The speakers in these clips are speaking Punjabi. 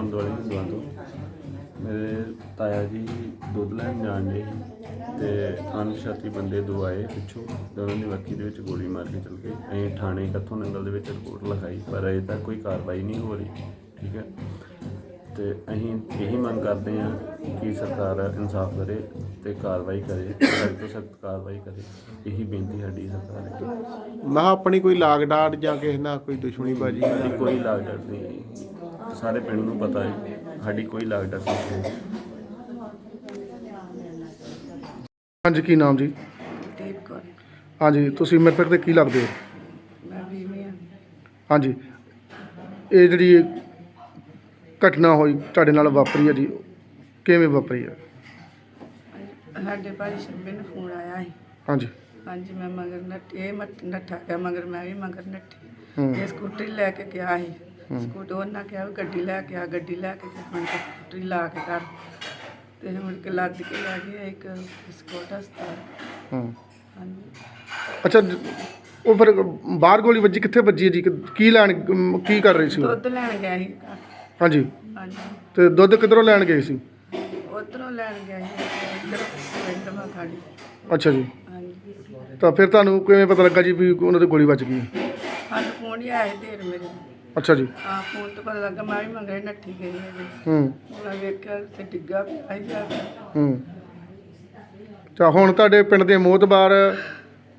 ਪਿੰਡ ਰਾਮਦਵਾਲੀ ਹਿੰਦੂਆਂ ਤੋਂ। ਮੇਰੇ ਤਾਇਆ ਜੀ ਦੁੱਧ ਲੈਣ ਜਾਣ ਦੇ ਤੇ ਅਣਛਾਤੀ ਬੰਦੇ ਦੋ ਆਏ ਪਿੱਛੋਂ ਤੇ ਉਹਨਾਂ ਦੀ ਦੇ ਵਿੱਚ ਗੋਲੀ ਮਾਰ ਕੇ ਚਲ ਗਏ। ਅਸੀਂ ਥਾਣੇ ਕੱਥੋਂ ਨੰਗਲ ਦੇ ਵਿੱਚ ਰਿਪੋਰਟ ਲਿਖਾਈ ਪਰ ਅਜੇ ਤੱਕ ਕੋਈ ਕਾਰਵਾਈ ਨਹੀਂ ਹੋ ਰਹੀ ਠੀਕ ਹੈ। ਤੇ ਅਸੀਂ ਇਹੀ ਮੰਗ ਕਰਦੇ ਹਾਂ ਕਿ ਸਰਕਾਰ ਇਨਸਾਫ ਕਰੇ ਤੇ ਕਾਰਵਾਈ ਕਰੇ ਸਖਤ ਤੋਂ ਸਖਤ ਕਾਰਵਾਈ ਕਰੇ। ਇਹੀ ਬੇਨਤੀ ਸਾਡੀ ਸਰਕਾਰ ਅੱਗੇ ਮੈਂ ਕਿਹਾ ਆਪਣੀ ਕੋਈ ਲਾਗ ਡਾਟ ਜਾਂ ਕਿਸੇ ਨਾਲ ਕੋਈ ਦੁਸ਼ਮਣੀ ਬਾਜੀ? ਸਾਡੀ ਕੋਈ ਲਾਗ ਡਰ ਨਹੀਂ ਸਾਰੇ ਪਿੰਡ ਨੂੰ ਪਤਾ ਹੈ ਸਾਡੀ ਕੋਈ ਲਾਗ ਡਰ ਨਹੀਂ ਹੈ। ਹਾਂਜੀ ਕੀ ਨਾਮ ਜੀ? ਦੀਪ ਕੌਰ। ਹਾਂਜੀ ਤੁਸੀਂ ਮ੍ਰਿਤਕ ਦੇ ਕੀ ਲੱਗਦੇ ਹੋ? ਮੈਂ ਬੀਵੀ ਹਾਂ। ਹਾਂਜੀ ਇਹ ਜਿਹੜੀ ਘਟਨਾ ਹੋਈ ਤੁਹਾਡੇ ਨਾਲ ਵਾਪਰੀ ਹੈ ਜੀ ਕਿਵੇਂ ਵਾਪਰੀ ਹੈ? ਸਾਡੇ ਭਾਈ ਸ਼ੰਮੇ ਨੂੰ ਫੋਨ ਆਇਆ ਸੀ। ਹਾਂਜੀ। ਹਾਂਜੀ ਮੈਂ ਮਗਰ ਨੱਠੀ ਇਹ ਮੱਟ- ਨੱਠਾ ਗਿਆ ਮਗਰ ਮੈਂ ਵੀ ਮਗਰ ਨੱਠੀ। ਹੂੰ। ਇਹ ਸਕੂਟਰੀ ਲੈ ਕੇ ਗਿਆ ਸੀ। ਸਕੂਟਰ ਉਹਨਾਂ ਕਿਹਾ ਵੀ ਗੱਡੀ ਲੈ ਕੇ ਆ ਗੱਡੀ ਲੈ ਕੇ ਤੇ ਹੁਣ ਸਕੂਟਰੀ ਲਾ ਕੇ ਕਰ ਤੇ ਮੁੜ ਕੇ ਲੱਦ ਕੇ ਲੈ ਗਿਆ ਇੱਕ ਸਕੂਟਰ ਹਸਪਤਾਲ ਹੂੰ। ਹਾਂਜੀ। ਅੱਛਾ ਜ- ਉਹ ਫਿਰ ਬਾਹਰ ਗੋਲੀ ਵੱਜੀ ਕਿੱਥੇ ਵੱਜੀ ਹੈ ਜੀ ਕਿ- ਕੀ ਲੈਣ ਅਮ, ਕੀ ਕਰ ਰਹੀ ਸੀ ਉਹ? ਦੁੱਧ ਲੈਣ ਗਿਆ ਸੀ ਘਰ। ਹਾਂਜੀ। ਹਾਂਜੀ। ਤੇ ਦੁੱਧ ਕਿੱਧਰੋਂ ਲੈਣ ਗਏ ਸੀ? ਉਧਰੋਂ ਲੈਣ ਗਿਆ ਸੀ ਇੱਧਰ ਪਿੰਡ ਮਾ ਖਾੜੀ ਅੱਛਾ ਜੀ। ਹਾਂਜੀ। ਤਾਂ ਫਿਰ ਤੁਹਾਨੂੰ ਕਿਵੇਂ ਪਤਾ ਲੱਗਾ ਜੀ ਵੀ ਉਹਨਾਂ ਤੇ ਗੋਲੀ ਵੱਜ ਗਈ? ਸਾਨੂੰ ਫੋਨ ਹੀ ਆਇਆ ਦੇਰ ਮੇਰੇ। ਨੂੰ। ਅੱਛਾ ਜੀ। ਆ ਫੋਨ ਤੋਂ ਪਤਾ ਲੱਗਾ ਮੈਂ ਵੀ ਮੰਗਰੇ ਨੱਠੀ ਗਈ ਹੈ ਹੂੰ। ਮੈਂ ਵੇਖਿਆ ਤੇ ਡਿੱਗਾ ਪਿਆ। ਹੀ। ਜਾ ਕੇ ਹੂੰ ਤਾਂ ਹੁਣ ਤੁਹਾਡੇ ਪਿੰਡ ਦੇ ਮੋਹਤਬਾਰ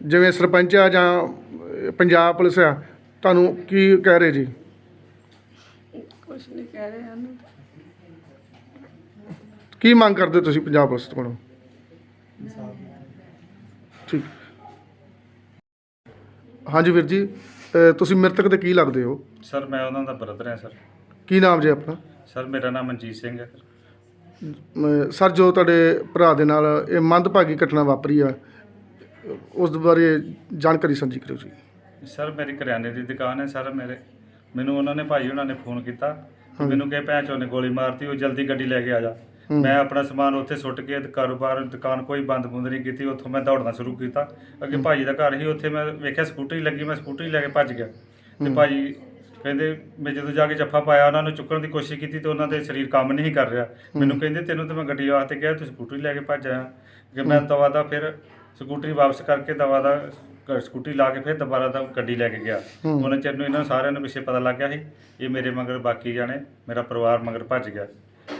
ਜਿਵੇਂ ਸਰਪੰਚ ਆ ਜਾਂ ਅਹ, ਪੰਜਾਬ ਪੁਲਿਸ ਆ ਤੁਹਾਨੂੰ ਕੀ ਕਹਿ ਰਹੇ ਜੀ? ਕੁਛ ਨਹੀਂ ਕਹਿ ਰਹੇ ਹਨ। ਕੀ ਮੰਗ ਕਰਦੇ ਤੁਸੀਂ ਪੰਜਾਬ ਪੁਲਿਸ ਤੋਂ ਕੋਲੋਂ ਠੀਕ। ਹਾਂਜੀ ਵੀਰ ਜੀ। ਤੁਸੀਂ ਮ੍ਰਿਤਕ ਦੇ ਕੀ ਲੱਗਦੇ ਹੋ? ਸਰ ਮੈਂ ਉਹਨਾਂ ਦਾ ਬ੍ਰਦਰ ਹਾਂ ਸਰ। ਕੀ ਨਾਮ ਜੀ ਆਪਣਾ? ਸਰ ਮੇਰਾ ਨਾਮ ਮਨਜੀਤ ਸਿੰਘ ਹੈ ਸਰ। ਜੋ ਤੁਹਾਡੇ ਭਰਾ ਦੇ ਨਾਲ ਇਹ ਮੰਦਭਾਗੀ ਘਟਨਾ ਵਾਪਰੀ ਆ ਉਸ ਬਾਰੇ ਜਾਣਕਾਰੀ ਸਾਂਝੀ ਕਰਿਓ ਜੀ। ਸਰ ਮੇਰੀ ਕਰਿਆਨੇ ਦੀ ਦੁਕਾਨ ਹੈ ਸਰ। ਮੇਰੇ ਮੈਨੂੰ ਉਹਨਾਂ ਨੇ ਭਾਈ ਉਹਨਾਂ ਨੇ ਫੋਨ ਕੀਤਾ। ਕਿ ਮੈਨੂੰ ਕਹੇ ਭੈਣ ਚੋਂ ਨੇ ਗੋਲੀ ਮਾਰਤੀ ਉਹ ਜਲਦੀ ਗੱਡੀ ਲੈ ਕੇ ਆ ਜਾ। ਮੈਂ ਆਪਣਾ ਸਮਾਨ ਉੱਥੇ ਸੁੱਟ ਕੇ ਤੇ ਕਾਰੋਬਾਰ ਦੁਕਾਨ ਕੋਈ ਬੰਦ ਬੁੰਦ ਨਹੀਂ ਕੀਤੀ ਉੱਥੋਂ ਮੈਂ ਦੌੜਨਾ ਸ਼ੁਰੂ ਕੀਤਾ। ਅੱਗੇ ਭਾਜੀ ਦਾ ਘਰ ਸੀ ਉੱਥੇ ਮੈਂ ਵੇਖਿਆ ਸਕੂਟਰੀ ਲੱਗੀ ਮੈਂ ਸਕੂਟਰੀ ਲੈ ਕੇ ਭੱਜ ਗਿਆ। ਤੇ ਹੂੰ। ਭਾਜੀ ਕਹਿੰਦੇ ਮੈਂ ਜਦੋਂ ਜਾ ਕੇ ਜੱਫਾ ਪਾਇਆ ਉਹਨਾਂ ਨੂੰ ਚੁੱਕਣ ਦੀ ਕੋਸ਼ਿਸ਼ ਕੀਤੀ ਤੇ ਉਹਨਾਂ ਦੇ ਸਰੀਰ ਕੰਮ ਨਹੀਂ ਕਰ ਰਿਹਾ। ਮੈਨੂੰ ਕਹਿੰਦੇ ਤੈਨੂੰ ਤਾਂ ਮੈਂ ਗੱਡੀ ਵਾਸਤੇ ਕਿਹਾ ਤੂੰ ਸਕੂਟਰੀ ਲੈ ਕੇ ਭੱਜ ਆਇਆ। ਕਿ ਮੈਂ ਦਵਾ ਦਾ ਫਿਰ ਸਕੂਟਰੀ ਵਾਪਸ ਕਰਕੇ ਦਵਾ ਦਾ ਸਕੂਟਰੀ ਲਾ ਕੇ ਫਿਰ ਦੁਬਾਰਾ ਦਾ ਗੱਡੀ ਲੈ ਕੇ ਗਿਆ। ਹੂੰ। ਉਹਨਾਂ ਚਿਰ ਨੂੰ ਇਹਨਾਂ ਸਾਰਿਆਂ ਨੂੰ ਪਿੱਛੇ ਪਤਾ ਲੱਗ ਗਿਆ ਸੀ ਇਹ ਮੇਰੇ ਮਗਰ ਬਾਕੀ ਜਾਣੇ ਮੇਰਾ ਪਰਿਵਾਰ ਮਗਰ ਭੱਜ ਗਿਆ।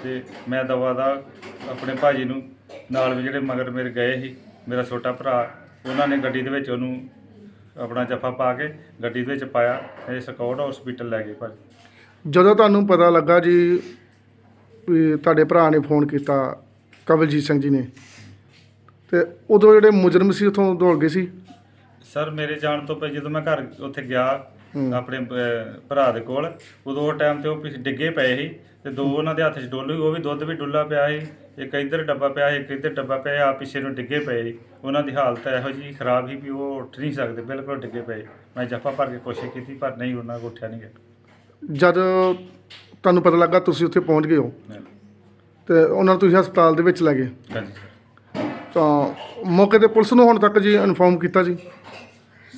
ਤੇ ਮੈਂ ਦਵਾ ਦਾ ਆਪਣੇ ਭਾਜੀ ਨੂੰ ਨਾਲ ਵੀ ਜਿਹੜੇ ਮਗਰ ਮੇਰੇ ਗਏ ਸੀ ਮੇਰਾ ਛੋਟਾ ਭਰਾ ਉਹਨਾਂ ਨੇ ਗੱਡੀ ਦੇ ਵਿੱਚ ਉਹਨੂੰ ਆਪਣਾ ਜੱਫਾ ਪਾ ਕੇ ਗੱਡੀ ਦੇ ਵਿੱਚ ਪਾਇਆ ਤੇ ਸਕੌਟ ਹਸਪੀਟਲ ਲੈ ਗਏ ਭਾਜੀ ਜਦੋਂ ਤੁਹਾਨੂੰ ਪਤਾ ਲੱਗਾ ਜੀ ਵੀ ਤੁਹਾਡੇ ਭਰਾ ਨੇ ਫੋਨ ਕੀਤਾ ਕਵਲਜੀਤ ਸਿੰਘ ਜੀ ਨੇ ਤੇ ਉਦੋਂ ਜਿਹੜੇ ਮੁਜਰਮ ਸੀ ਉਥੋਂ ਦੌੜ ਗਏ ਸੀ ਸਰ ਮੇਰੇ ਜਾਣ ਤੋਂ ਪਹਿਲਾਂ ਜਦੋਂ ਮੈਂ ਘਰ ਉੱਥੇ ਗਿਆ ਹੂੰ। ਆਪਣੇ ਅਹ, ਭਰਾ ਦੇ ਕੋਲ ਉਦੋਂ ਉਹ ਟਾਈਮ ਤੇ ਉਹ ਪਿੱਛੇ ਡਿੱਗੇ ਪਏ ਸੀ ਤੇ ਦੋ ਉਹਨਾਂ ਦੇ ਹੱਥ 'ਚ ਡੋਲੂ ਉਹ ਵੀ ਦੁੱਧ ਵੀ ਡੁੱਲਾ ਪਿਆ ਸੀ ਇੱਕ ਇੱਧਰ ਡੱਬਾ ਪਿਆ ਸੀ ਇੱਕ ਇੱਧਰ ਡੱਬਾ ਪਿਆ ਆ ਪਿੱਛੇ ਨੂੰ ਡਿੱਗੇ ਪਏ ਸੀ। ਉਹਨਾਂ ਦੀ ਹਾਲਤ ਇਹੋ ਜਿਹੀ ਖਰਾਬ ਸੀ ਵੀ ਉਹ ਉੱਠ ਨਹੀਂ ਸਕਦੇ ਬਿਲਕੁਲ ਡਿੱਗੇ ਪਏ ਮੈਂ ਜੱਫਾ ਭਰ ਕੇ ਕੋਸ਼ਿਸ਼ ਕੀਤੀ ਪਰ ਨਹੀਂ ਉਹਨਾਂ ਕੋਲ ਉੱਠਿਆ ਨਹੀਂ ਗਿਆ। ਜਦ ਤੁਹਾਨੂੰ ਪਤਾ ਲੱਗਾ ਤੁਸੀਂ ਉੱਥੇ ਪਹੁੰਚ ਗਏ ਹੋ। ਤੇ ਉਹਨਾਂ ਨੂੰ ਤੁਸੀਂ ਹਸਪਤਾਲ ਦੇ ਵਿੱਚ ਲੈ ਗਏ। ਹਾਂਜੀ ਸਰ। ਤਾਂ ਮੌਕੇ ਤੇ ਪੁਲਿਸ ਨੂੰ ਹੁਣ ਤੱਕ ਜੀ ਇਨਫੋਰਮ ਕੀਤਾ ਜੀ?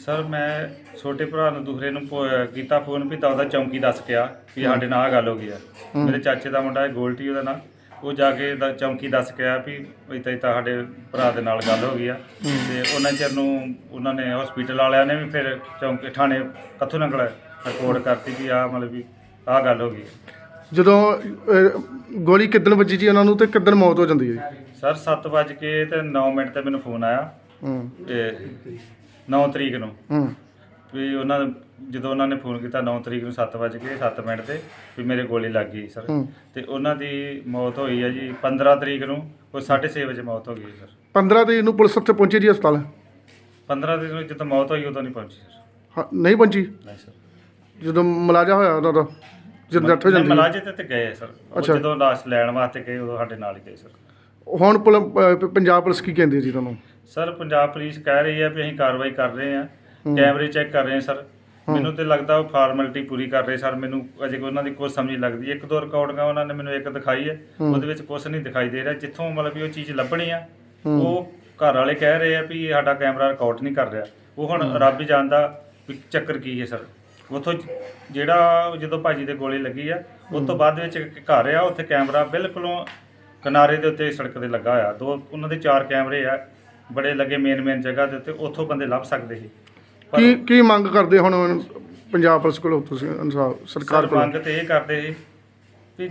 ਸਰ ਮੈਂ ਛੋਟੇ ਭਰਾ ਨੂੰ ਦੂਸਰੇ ਨੂੰ ਫੋ- ਕੀਤਾ ਫੋਨ ਵੀ ਤਾਂ ਉਹਦਾ ਚੌਂਕੀ ਦੱਸ ਗਿਆ ਕਿ ਸਾਡੇ ਨਾਲ ਆਹ ਗੱਲ ਹੋ ਗਈ ਆ। ਮੇਰੇ ਚਾਚੇ ਦਾ ਮੁੰਡਾ ਹੈ ਗੋਲਟੀ ਉਹਦਾ ਨਾਂ। ਉਹ ਜਾ ਕੇ ਦਾ ਚੌਂਕੀ ਦੱਸ ਆਇਆ ਵੀ ਇਤਾਂ ਇਤਾਂ ਸਾਡੇ ਭਰਾ ਦੇ ਨਾਲ ਗੱਲ ਹੋ ਗਈ ਆ। ਤੇ ਉਹਨਾਂ ਚਿਰ ਨੂੰ ਉਹਨਾਂ ਨੇ ਹਸਪੀਟਲ ਵਾਲਿਆਂ ਨੇ ਵੀ ਫਿਰ ਚੌਂਕੀ ਥਾਣੇ ਕੱਥੋਂ ਨੰਗਲ ਰਿਪੋਰਟ ਕਰਤੀ ਵੀ ਆ ਮਤਲਬ ਵੀ ਆਹ ਗੱਲ ਹੋ ਗਈ ਜਦੋਂ ਅਹ, ਗੋਲੀ ਕਿੱਦਣ ਵੱਜੀ ਜੀ ਉਹਨਾਂ ਨੂੰ ਤੇ ਕਿੱਦਣ ਮੌਤ ਹੋ ਜਾਂਦੀ ਹੈ ਜੀ? ਸਰ 7 ਵਜੇ ਕੇ ਤੇ 9 ਮਿੰਟ ਤੇ ਮੈਨੂੰ ਫੋਨ ਆਇਆ। ਹੂੰ। ਤੇ 9 ਤਰੀਕ ਨੂੰ। ਹੂੰ। ਵੀ ਉਹਨਾਂ ਜਦੋਂ ਉਹਨਾਂ ਨੇ ਫੋਨ ਕੀਤਾ 9 ਤਰੀਕ ਨੂੰ 7 ਵਜੇ ਕੇ 7 ਮਿੰਟ ਤੇ ਵੀ ਮੇਰੇ ਗੋਲੀ ਲੱਗ ਗਈ ਸਰ। ਹੂੰ। ਤੇ ਉਹਨਾਂ ਦੀ ਮੌਤ ਹੋਈ ਹੈ ਜੀ 15 ਤਰੀਕ ਨੂੰ ਉਹ 6:30 ਵਜੇ ਮੌਤ ਹੋ ਗਈ ਸਰ। 15 ਤਰੀਕ ਨੂੰ ਪੁਲਿਸ ਉੱਥੇ ਪਹੁੰਚੀ ਜੀ ਹਸਪਤਾਲ? 15 ਤਰੀਕ ਨੂੰ ਜਦੋਂ ਮੌਤ ਹੋਈ ਉਦੋਂ ਨਹੀਂ ਪਹੁੰਚੀ ਸਰ। ਹਾਂ, ਨਹੀਂ ਪਹੁੰਚੀ? ਨਹੀਂ ਸਰ। ਜਦੋਂ ਮਲਾਜਾ ਹੋਇਆ ਉਹਨਾਂ ਦਾ ਜਦੋਂ ਡੈਥ ਹੋ ਜਾਂਦੀ ਹੈ। ਮੁਲਾਜ਼ੇ ਤੇ ਤੇ ਗਏ ਸਰ। ਉਹ ਅੱਛਾ। ਜਦੋਂ ਲਾਸ਼ ਲੈਣ ਵਾਸਤੇ ਗਏ ਉਦੋਂ ਸਾਡੇ ਨਾਲ ਹੀ ਗਏ ਸਰ। ਹੁਣ ਪੁਲ- ਅਹ ਪੰਜਾਬ ਪੁਲਿਸ ਕੀ ਕਹਿੰਦੀ ਹੈ ਜੀ ਤੁਹਾਨੂੰ? ਸਰ ਪੰਜਾਬ ਪੁਲਿਸ ਕਹਿ ਰਹੀ ਹੈ ਵੀ ਅਸੀਂ ਕਾਰਵਾਈ ਕਰ ਰਹੇ ਹਾਂ। ਕੈਮਰੇ ਚੈੱਕ ਕਰ ਰਹੇ ਹਾਂ ਸਰ। ਮੈਨੂੰ ਤੇ ਲੱਗਦਾ ਉਹ ਫਾਰਮੈਲਿਟੀ ਪੂਰੀ ਕਰ ਰਹੇ ਸਰ। ਮੈਨੂੰ ਅਜੇ ਕੋਈ ਉਹਨਾਂ ਦੀ ਕੁਝ ਸਮਝ ਨਹੀਂ ਲੱਗਦੀ। ਇੱਕ ਦੋ ਰਿਕਾਰਡਿੰਗਾਂ ਉਹਨਾਂ ਨੇ ਮੈਨੂੰ ਇੱਕ ਦਿਖਾਈ ਹੈ। ਉਹਦੇ ਵਿੱਚ ਕੁਝ ਨਹੀਂ ਦਿਖਾਈ ਦੇ ਰਿਹਾ। ਜਿੱਥੋਂ ਮਤਲਬ ਵੀ ਉਹ ਚੀਜ਼ ਲੱਭਣੀ ਆ। ਉਹ ਘਰ ਵਾਲੇ ਕਹਿ ਰਹੇ ਆ ਵੀ ਸਾਡਾ ਕੈਮਰਾ ਰਿਕਾਰਡ ਨਹੀਂ ਕਰ ਰਿਹਾ। ਉਹ ਹੁਣ ਰੱਬ ਹੀ ਜਾਣਦਾ ਵੀ ਚੱਕਰ ਕੀ ਹੈ ਸਰ। ਉਥੋਂ ਜਿਹੜਾ ਜਦੋਂ ਭਾਜੀ ਦੇ ਗੋਲੀ ਲੱਗੀ ਆ ਉਸ ਤੋਂ ਬਾਅਦ ਵਿੱਚ ਇੱਕ ਘਰ ਆ ਉੱਥੇ ਕੈਮਰਾ ਬਿਲਕੁਲੋਂ ਕਿਨਾਰੇ ਦੇ ਉੱਤੇ ਸੜਕ ਦੇ ਲੱਗਾ ਹੋਇਆ। ਦੋ ਉਹਨਾਂ ਦੇ ਚਾਰ ਕੈਮਰੇ ਆ। ਬੜੇ ਲੱਗੇ ਮੇਨ ਮੇਨ ਜਗ੍ਹਾ ਦੇ ਉੱਤੇ ਉੱਥੋਂ ਬੰਦੇ ਲੱਭ ਸਕਦੇ ਸੀ। ਕੀ ਕੀ ਮੰਗ ਕਰਦੇ ਹੁਣ ਪੰਜਾਬ ਪੁਲਿਸ ਕੋਲੋਂ ਤੁਸੀਂ ਇਨਸਾਫ ਸਰਕਾਰ ਸਰ ਕੋਲੋਂ? ਮੰਗ ਤੇ ਇਹ ਕਰਦੇ ਸੀ ਵੀ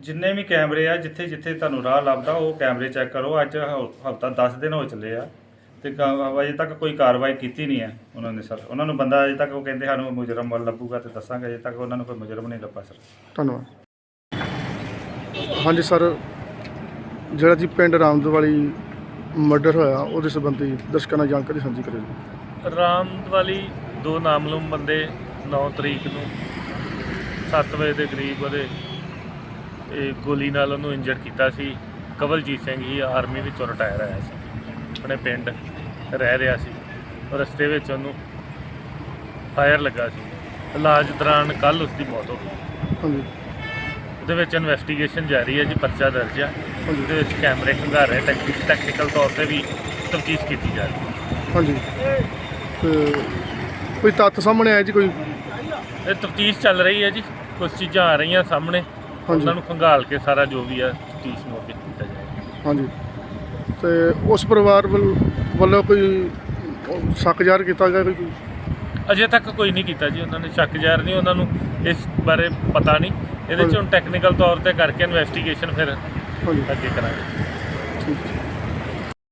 ਜਿੰਨੇ ਵੀ ਕੈਮਰੇ ਆ ਜਿੱਥੇ ਜਿੱਥੇ ਤੁਹਾਨੂੰ ਰਾਹ ਲੱਭਦਾ ਉਹ ਕੈਮਰੇ ਚੈੱਕ ਕਰੋ। ਅੱਜ ਹਫਤਾ 10 ਦਿਨ ਹੋ ਚੱਲੇ ਆ ਤੇ ਕ- ਅਜੇ ਤੱਕ ਕੋਈ ਕਾਰਵਾਈ ਕੀਤੀ ਨਹੀਂ ਹੈ ਉਹਨਾਂ ਨੇ ਸਰ। ਉਹਨਾਂ ਨੂੰ ਬੰਦਾ ਅਜੇ ਤੱਕ ਉਹ ਕਹਿੰਦੇ ਸਾਨੂੰ ਮੁਜਰਮ ਵੱਲ ਲੱਭੂਗਾ ਤੇ ਦੱਸਾਂਗੇ ਅਜੇ ਤੱਕ ਉਹਨਾਂ ਨੂੰ ਕੋਈ ਮੁਜਰਮ ਨਹੀਂ ਲੱਭਾ ਸਰ। ਧੰਨਵਾਦ। ਹਾਂਜੀ ਸਰ। ਜਿਹੜਾ ਜੀ ਪਿੰਡ ਰਾਮਦ ਵਾਲੀ ਮਰਡਰ ਹੋਇਆ ਉਹਦੇ ਸੰਬੰਧੀ ਦਰਸ਼ਕਾਂ ਨਾਲ ਜਾਣਕਾਰੀ ਸਾਂਝੀ ਕਰਿਓ ਜੀ। ਰਾਮਦ ਵਾਲੀ ਦੋ ਨਾਮਲੂਮ ਬੰਦੇ 9 ਤਰੀਕ ਨੂੰ 7 ਵਜੇ ਦੇ ਕਰੀਬ ਉਹਦੇ ਇਹ ਗੋਲੀ ਨਾਲ ਉਹਨੂੰ ਇੰਜਰਡ ਕੀਤਾ ਸੀ। ਕਵਲਜੀਤ ਸਿੰਘ ਹੀ ਆਰਮੀ ਵਿੱਚੋਂ ਰਿਟਾਇਰ ਆਇਆ ਸੀ। ਆਪਣੇ ਪਿੰਡ ਰਹਿ ਰਿਹਾ ਸੀ। ਰਸਤੇ ਵਿੱਚ ਉਹਨੂੰ ਫਾਇਰ ਲੱਗਾ ਸੀ। ਇਲਾਜ ਦੌਰਾਨ ਕੱਲ ਉਸ ਦੀ ਮੌਤ ਹੋ ਗਈ। ਹਾਂਜੀ। ਉਹਦੇ ਵਿੱਚ ਇਨਵੈਸਟੀਗੇਸ਼ਨ ਜਾਰੀ ਹੈ ਜੀ ਪਰਚਾ ਦਰਜ ਹੈ। ਉਹਦੇ ਵਿੱਚ ਕੈਮਰੇ ਖੰਗਾਰੇ ਟੈਕਨੀਕਲ ਤੌਰ ਤੇ ਵੀ ਤਫਤੀਸ਼ ਕੀਤੀ ਜਾ ਰਹੀ ਹੈ। ਹਾਂਜੀ। ਤੇ ਕੋਈ ਤੱਥ ਸਾਹਮਣੇ ਆਇਆ ਜੀ ਕੋਈ? ਇਹ ਤਫਤੀਸ਼ ਚੱਲ ਰਹੀ ਹੈ ਜੀ ਕੁਝ ਚੀਜ਼ਾਂ ਆ ਰਹੀਆਂ ਸਾਹਮਣੇ। ਉਹਨਾਂ ਨੂੰ ਖੰਗਾਲ ਕੇ ਸਾਰਾ ਜੋ ਵੀ ਹੈ ਤਫਤੀਸ਼ ਨੂੰ ਅੱਗੇ ਕੀਤਾ ਜਾਏਗਾ। ਹਾਂਜੀ। ਤੇ ਉਸ ਪਰਿਵਾਰ ਵੱਲ- ਵੱਲੋਂ ਕੋਈ ਸ਼ੱਕ ਜ਼ਾਹਰ ਕੀਤਾ ਗਿਆ ਕੋਈ? ਅਜੇ ਤੱਕ ਕੋਈ ਨਹੀਂ ਕੀਤਾ ਜੀ ਉਹਨਾਂ ਨੇ ਸ਼ੱਕ ਜ਼ਾਹਰ ਨਹੀਂ ਉਹਨਾਂ ਨੂੰ ਇਸ ਬਾਰੇ ਪਤਾ ਨਹੀਂ। ਇਹਦੇ 'ਚ ਹੁਣ ਟੈਕਨੀਕਲ ਤੌਰ ਤੇ ਕਰਕੇ ਇਨਵੈਸਟੀਗੇਸ਼ਨ ਫਿਰ ਅੱਗੇ ਕਰਾਂਗੇ।